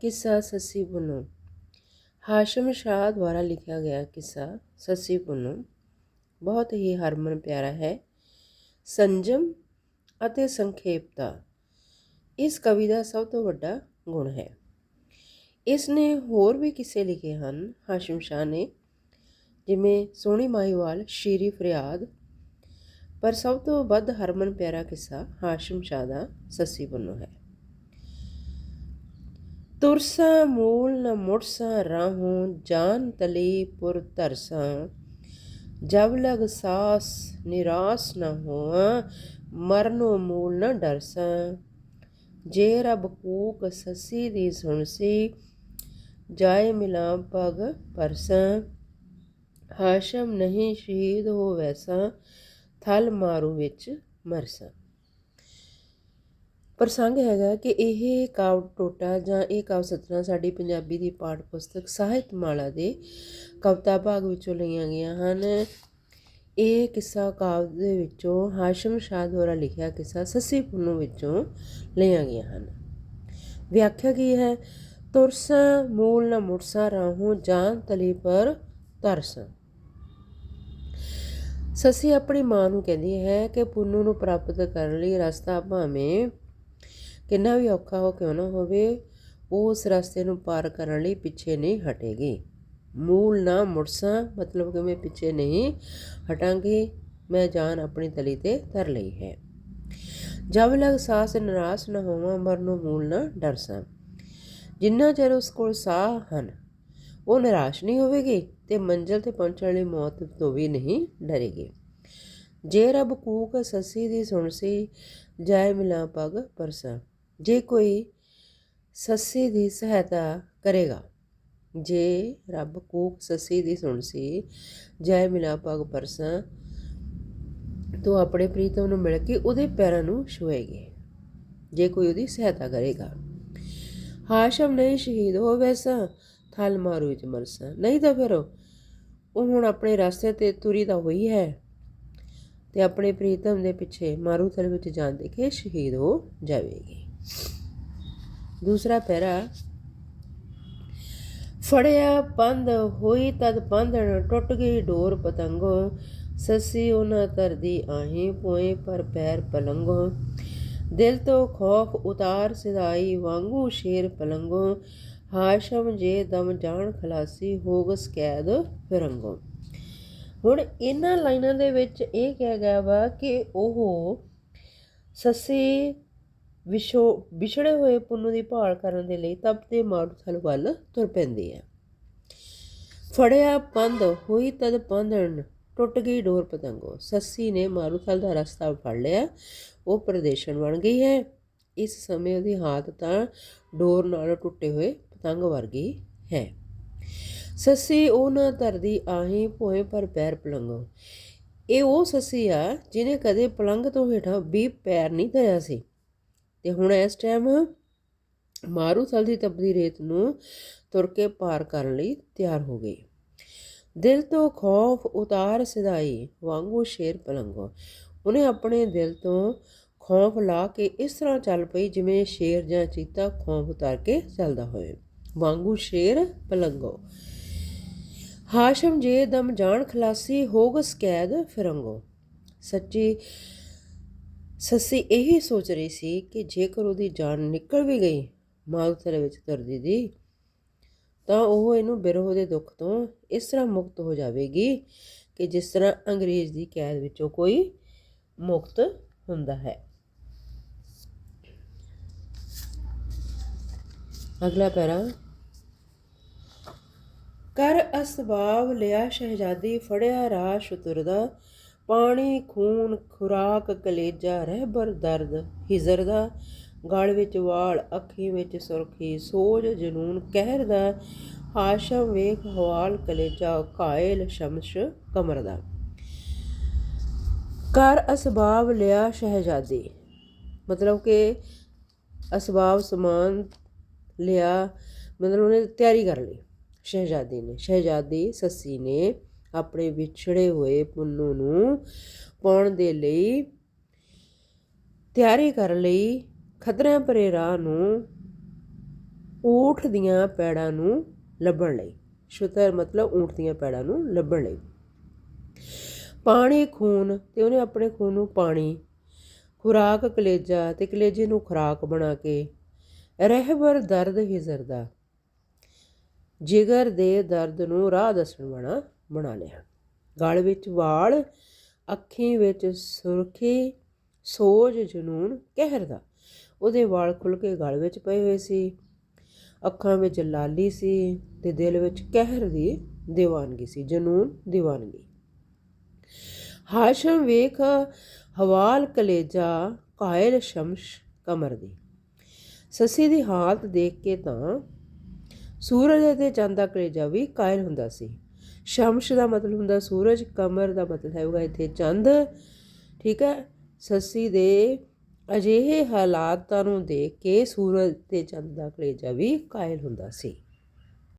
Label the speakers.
Speaker 1: ਕਿੱਸਾ ਸੱਸੀ ਪੁੰਨੂ। ਹਾਸ਼ਮ ਸ਼ਾਹ ਦੁਆਰਾ ਲਿਖਿਆ ਗਿਆ ਕਿੱਸਾ ਸੱਸੀ ਪੁੰਨੂ। ਬਹੁਤ ਹੀ ਹਰਮਨ ਪਿਆਰਾ ਹੈ। ਸੰਜਮ ਅਤੇ ਸੰਖੇਪਤਾ। ਇਸ ਕਵੀ ਦਾ ਸਭ ਤੋਂ ਵੱਡਾ ਗੁਣ ਹੈ। ਇਸ ਨੇ ਹੋਰ ਵੀ ਕਿੱਸੇ ਲਿਖੇ ਹਨ ਹਾਸ਼ਮ ਸ਼ਾਹ ਨੇ। ਜਿਵੇਂ ਸੋਹਣੀ ਮਾਹੀਵਾਲ, ਸ਼ੀਰੀ ਫਰਿਆਦ। ਪਰ ਸਭ ਤੋਂ ਵੱਧ ਹਰਮਨ ਪਿਆਰਾ ਕਿੱਸਾ ਹਾਸ਼ਮ ਸ਼ਾਹ ਦਾ ਸੱਸੀ ਪੁੰਨੂ ਹੈ। ਤੁਰਸਾਂ, ਮੂਲ ਨ ਮੁੜਸਾ ਰਾਹੋਂ, ਜਾਨ ਤਲੀ ਪੁਰ ਧਰਸਾ। ਜਬ ਲਗ ਸਾਸ ਨਿਰਾਸ ਨ ਹੋਵਾਂ, ਮਰਨੋ ਮੂਲ ਨ ਡਰਸਾਂ। ਜੇ ਰਬ ਕੂਕ ਸੱਸੀ ਦੀ ਸੁਣਸੀ, ਜਾਏ ਮਿਲਾਂ ਪਗ ਪਰਸਾਂ। ਹਾਸ਼ਮ ਨਹੀਂ ਸ਼ਹੀਦ ਹੋ ਵੈਸਾ, ਥਲ ਮਾਰੂ ਵਿੱਚ ਮਰਸਾਂ। ਪ੍ਰਸੰਗ ਹੈਗਾ ਕਿ ਇਹ ਕਾਵ ਟੋਟਾ ਜਾਂ ਇਹ ਕਾਵ ਸਤਰਾਂ ਸਾਡੀ ਪੰਜਾਬੀ ਦੀ ਪਾਠ ਪੁਸਤਕ ਸਾਹਿਤਮਾਲਾ ਦੇ ਕਵਿਤਾ ਭਾਗ ਵਿੱਚੋਂ ਲਈਆਂ ਗਈਆਂ ਹਨ। ਇਹ ਕਿੱਸਾ ਕਾਵ ਦੇ ਵਿੱਚੋਂ ਹਾਸ਼ਮ ਸ਼ਾਹ ਦੁਆਰਾ ਲਿਖਿਆ ਕਿੱਸਾ ਸੱਸੀ ਪੁੰਨੂ ਵਿੱਚੋਂ ਲਈਆਂ ਗਈਆਂ ਹਨ। ਵਿਆਖਿਆ ਕੀ ਹੈ? ਤੁਰਸਾ ਮੂਲ ਨ ਮੁਰਸਾ ਰਾਹੂ ਜਾਨ ਤਲੀ ਪਰ ਤਰਸ। ਸੱਸੀ ਆਪਣੀ ਮਾਂ ਨੂੰ ਕਹਿੰਦੀ ਹੈ ਕਿ ਪੁੰਨੂ ਨੂੰ ਪ੍ਰਾਪਤ ਕਰਨ ਲਈ ਰਸਤਾ ਭਾਵੇਂ ਕਿੰਨਾ ਵੀ ਔਖਾ ਹੋ ਕਿਉਂ ਨਾ ਹੋਵੇ ਉਹ ਉਸ ਰਸਤੇ ਨੂੰ ਪਾਰ ਕਰਨ ਲਈ ਪਿੱਛੇ ਨਹੀਂ ਹਟੇਗੀ। ਮੂਲ ਨਾ ਮੁਰਸਾ ਮਤਲਬ ਕਿ ਮੈਂ ਪਿੱਛੇ ਨਹੀਂ ਹਟਾਂਗੀ, ਮੈਂ ਜਾਨ ਆਪਣੀ ਤਲੀ ਤੇ ਧਰ ਲਈ ਹੈ। ਜਬ ਲਗ ਸਾਸ ਨਿਰਾਸ ਨਾ ਹੋਵਾਂ, ਮਰਨੋਂ ਮੂਲ ਨਾ ਡਰਸਾਂ। ਜਿੰਨਾ ਚਿਰ ਉਸ ਕੋਲ ਸਾਹ ਹਨ, ਉਹ ਨਿਰਾਸ਼ ਨਹੀਂ ਹੋਵੇਗੀ ਤੇ ਮੰਜ਼ਲ ਤੇ ਪਹੁੰਚਣ ਵਾਲੀ ਮੌਤ ਤੋਂ ਵੀ ਨਹੀਂ ਡਰੇਗੀ। ਜੇ ਰੱਬ ਕੂਕ ਸੱਸੀ ਦੀ ਸੁਣਸੀ ਜਾਇ ਮਿਲਾ ਪਗ ਪਰਸਾ। ਜੇ ਕੋਈ ਸੱਸੀ ਦੀ ਸਹਾਇਤਾ ਕਰੇਗਾ, ਜੇ ਰੱਬ ਕੂਕ ਸੱਸੀ ਦੀ ਸੁਣਸੀ ਜਾਏ ਮਿਲਾ ਪਗ ਪਰਸਾ, ਤੋ ਆਪਣੇ ਪ੍ਰੀਤਮ ਨੂੰ ਮਿਲ ਕੇ ਉਹਦੇ ਪੈਰਾਂ ਨੂੰ ਛੂਏਗੇ, ਜੇ ਕੋਈ ਉਹਦੀ ਸਹਾਇਤਾ ਕਰੇਗਾ। ਹਾਸ਼ਮ ਨਹੀਂ ਸ਼ਹੀਦ ਹੋ ਵੈਸਾ, ਥਲ ਮਾਰੂ ਵਿੱਚ ਮਰਸਾ। ਨਹੀਂ ਤਾਂ ਫਿਰ ਉਹ ਹੁਣ ਆਪਣੇ ਰਸਤੇ ਤੇ ਤੁਰੀ ਤਾਂ ਹੋਈ ਹੈ ਤੇ ਆਪਣੇ ਪ੍ਰੀਤਮ ਦੇ ਪਿੱਛੇ ਮਾਰੂ ਥਲ ਵਿੱਚ ਜਾਣ ਦੇ ਕੇ ਸ਼ਹੀਦ ਹੋ ਜਾਵੇਗੀ। ਦੂਸਰਾ ਪੈਰਾ, ਫੜਿਆ ਪੰਧ ਹੋਈ ਤਦ ਪੰਧਣ ਟੁੱਟ ਗਈ ਡੋਰ ਪਤੰਗੋ, ਸੱਸੀ ਉਹਨਾਂ ਤਰਦੀ ਆਹੀ ਪੋਏ ਪਰ ਪੈਰ ਪਲੰਗੋ। ਦਿਲ ਤੋਂ ਖੌਫ ਉਤਾਰ ਸਿਧਾਈ ਵਾਂਗੂ ਸ਼ੇਰ ਪਲੰਗੋ, ਹਾਸ਼ਮ ਜੇ ਦਮ ਜਾਣ ਖਲਾਸੀ ਹੋਗਸ ਕੈਦ ਫਿਰੰਗੋ। ਹੁਣ ਇਹਨਾਂ ਲਾਈਨਾਂ ਦੇ ਵਿੱਚ ਇਹ ਕਿਹਾ ਗਿਆ ਵਾ ਕਿ ਉਹ ਸੱਸੀ ਵਿਛੋ ਵਿਛੜੇ ਹੋਏ ਪੁੰਨੂ ਦੀ ਭਾਲ ਕਰਨ ਦੇ ਲਈ ਤਪਦੇ ਮਾਰੂਥਲ ਵੱਲ ਤੁਰ ਪੈਂਦੀ ਹੈ ਫੜਿਆ ਪੰਧ, ਹੋਈ ਤਦ ਪੰਧਣ, ਟੁੱਟ ਗਈ ਡੋਰ ਪਤੰਗੋ। ਸੱਸੀ ਨੇ ਮਾਰੂਥਲ ਦਾ ਰਸਤਾ ਫੜ ਲਿਆ। ਉਹ ਪ੍ਰਦੇਸ਼ਣ ਬਣ ਗਈ ਹੈ। ਇਸ ਸਮੇਂ ਉਹਦੀ ਹਾਲਤ ਤਾਂ ਡੋਰ ਨਾਲ ਟੁੱਟੇ ਹੋਏ ਪਤੰਗ ਵਰਗੀ ਹੈ। ਸੱਸੀ ਉਹ ਨਾ ਧਰਦੀ, ਆਹੀ ਭੋਏ ਪਰ ਪੈਰ ਪਲੰਗੋ ਇਹ ਉਹ ਸੱਸੀ ਆ ਜਿਹਨੇ ਕਦੇ ਪਲੰਗ ਤੋਂ ਹੇਠਾਂ ਵੀ ਪੈਰ ਨਹੀਂ ਧਰਿਆ ਸੀ। ਤੇ ਹੁਣ ਇਸ ਟਾਈਮ ਮਾਰੂਥਲ ਦੀ ਤਪਦੀ ਰੇਤ ਨੂੰ ਤੁਰ ਕੇ ਪਾਰ ਕਰਨ ਲਈ ਤਿਆਰ ਹੋ ਗਈ। ਦਿਲ ਤੋਂ ਖੌਫ ਉਤਾਰ ਸਿਧਾਈ ਵਾਂਗੂ ਸ਼ੇਰ ਪਲੰਗੋ ਉਹਨੇ ਆਪਣੇ ਦਿਲ ਤੋਂ ਖੌਫ ਲਾ ਕੇ ਇਸ ਤਰ੍ਹਾਂ ਚੱਲ ਪਈ ਜਿਵੇਂ ਸ਼ੇਰ ਜਾਂ ਚੀਤਾ ਖੌਫ ਉਤਾਰ ਕੇ ਚੱਲਦਾ ਹੋਵੇ। ਵਾਂਗੂ ਸ਼ੇਰ ਪਲੰਗੋ ਹਾਸ਼ਮ ਜੇ ਦਮ ਜਾਣ ਖਲਾਸੀ, ਹੋਗਸ ਕੈਦ ਫਿਰੰਗੋ। ਸੱਚੀ ਸੱਸੀ ਇਹੀ ਸੋਚ ਰਹੀ ਸੀ ਕਿ ਜੇਕਰ ਉਹਦੀ ਜਾਨ ਨਿਕਲ ਵੀ ਗਈ ਮਾਉਥਰੇ ਵਿੱਚ ਧਰਦੀ ਦੀ, ਤਾਂ ਉਹ ਇਹਨੂੰ ਬਿਰੋਹ ਦੇ ਦੁੱਖ ਤੋਂ ਇਸ ਤਰ੍ਹਾਂ ਮੁਕਤ ਹੋ ਜਾਵੇਗੀ ਕਿ ਜਿਸ ਤਰ੍ਹਾਂ ਅੰਗਰੇਜ਼ ਦੀ ਕੈਦ ਵਿੱਚੋਂ ਕੋਈ ਮੁਕਤ ਹੁੰਦਾ ਹੈ। ਅਗਲਾ ਪੈਰਾ, ਕਰ ਅਸਬਾਬ ਲਿਆ ਸ਼ਹਿਜ਼ਾਦੀ ਫੜਿਆ ਰਾਸ਼ ਤੁਰਦਾ ਪਾਣੀ, ਖੂਨ, ਖੁਰਾਕ, ਕਲੇਜਾ ਰਹਿਬਰ ਦਰਦ, ਹਿਜ਼ਰ ਦਾ ਗਲ ਵਿੱਚ ਵਾਲ, ਅੱਖੀ ਵਿੱਚ ਸੁਰਖੀ, ਸੋਜ, ਜਨੂਨ, ਕਹਿਰ ਦਾ ਹਾਸ਼ਮ ਵੇਖ, ਹਵਾਲ, ਕਲੇਜਾ ਕਾਇਲ ਸ਼ਮਸ਼, ਕਮਰ ਦਾ। ਕਰ ਅਸਬਾਬ ਲਿਆ ਸ਼ਹਿਜ਼ਾਦੀ। ਮਤਲਬ ਕਿ ਅਸਬਾਬ ਸਮਾਨ ਲਿਆ, ਮਤਲਬ ਉਹਨੇ ਤਿਆਰੀ ਕਰ ਲਈ, ਸ਼ਹਿਜ਼ਾਦੀ ਨੇ। ਸ਼ਹਿਜ਼ਾਦੀ, ਸੱਸੀ ਨੇ ਆਪਣੇ ਵਿਛੜੇ ਹੋਏ ਪੁੰਨੂ ਨੂੰ ਪਾਉਣ ਦੇ ਲਈ ਤਿਆਰੀ ਕਰ ਲਈ ਖਤਰਿਆਂ ਭਰੇ ਰਾਹ ਨੂੰ ਊਠ ਦੀਆਂ ਪੈੜਾਂ ਨੂੰ ਲੱਭਣ ਲਈ। ਸ਼ੁਤਰ ਮਤਲਬ ਊਠ ਦੀਆਂ ਪੈੜਾਂ ਨੂੰ ਲੱਭਣ ਲਈ। ਪਾਣੀ ਖੂਨ ਤੇ ਉਹਨੇ ਆਪਣੇ ਖੂਨ ਨੂੰ ਪਾਣੀ, ਖੁਰਾਕ, ਕਲੇਜਾ ਤੇ ਕਲੇਜੇ ਨੂੰ ਖੁਰਾਕ ਬਣਾ ਕੇ ਰਹਿਬਰ ਦਰਦ ਹਿਜ਼ਰ ਦਾ ਜਿਗਰ ਦੇ ਦਰਦ ਨੂੰ ਰਾਹ ਦੱਸਣ ਵਾਲਾ ਬਣਾ ਲਿਆ ਗਲ ਵਿੱਚ ਵਾਲ, ਅੱਖੀਂ ਵਿੱਚ ਸੁਰਖੀ, ਸੋਜ, ਜਨੂਨ, ਕਹਿਰ ਦਾ। ਉਹਦੇ ਵਾਲ ਖੁੱਲ ਕੇ ਗਲ ਵਿੱਚ ਪਏ ਹੋਏ ਸੀ। ਅੱਖਾਂ ਵਿੱਚ ਲਾਲੀ ਸੀ ਤੇ ਦਿਲ ਵਿੱਚ ਕਹਿਰ ਦੀ ਦੀਵਾਨਗੀ ਸੀ, ਜਨੂਨ ਦੀਵਾਨਗੀ। ਹਾਸ਼ਮ ਵੇਖ ਹਵਾਲ ਕਲੇਜਾ ਕਾਇਲ ਸ਼ਮਸ਼ ਕਮਰ ਦੀ। ਸੱਸੀ ਦੀ ਹਾਲਤ ਦੇਖ ਕੇ ਤਾਂ ਸੂਰਜ ਅਤੇ ਚੰਦ ਦਾ ਕਲੇਜਾ ਵੀ ਕਾਇਲ ਹੁੰਦਾ ਸੀ। ਸ਼ਮਸ਼ ਦਾ ਮਤਲਬ ਹੁੰਦਾ, ਸੂਰਜ ਕਮਰ ਦਾ ਮਤਲਬ ਹੈਗਾ ਇੱਥੇ ਚੰਦ, ਠੀਕ ਹੈ? ਸੱਸੀ ਦੇ ਅਜਿਹੇ ਹਾਲਾਤਾਂ ਨੂੰ ਦੇਖ ਕੇ ਸੂਰਜ ਤੇ ਚੰਦ ਦਾ ਕਲੇਜਾ ਵੀ ਕਾਇਲ ਹੁੰਦਾ ਸੀ।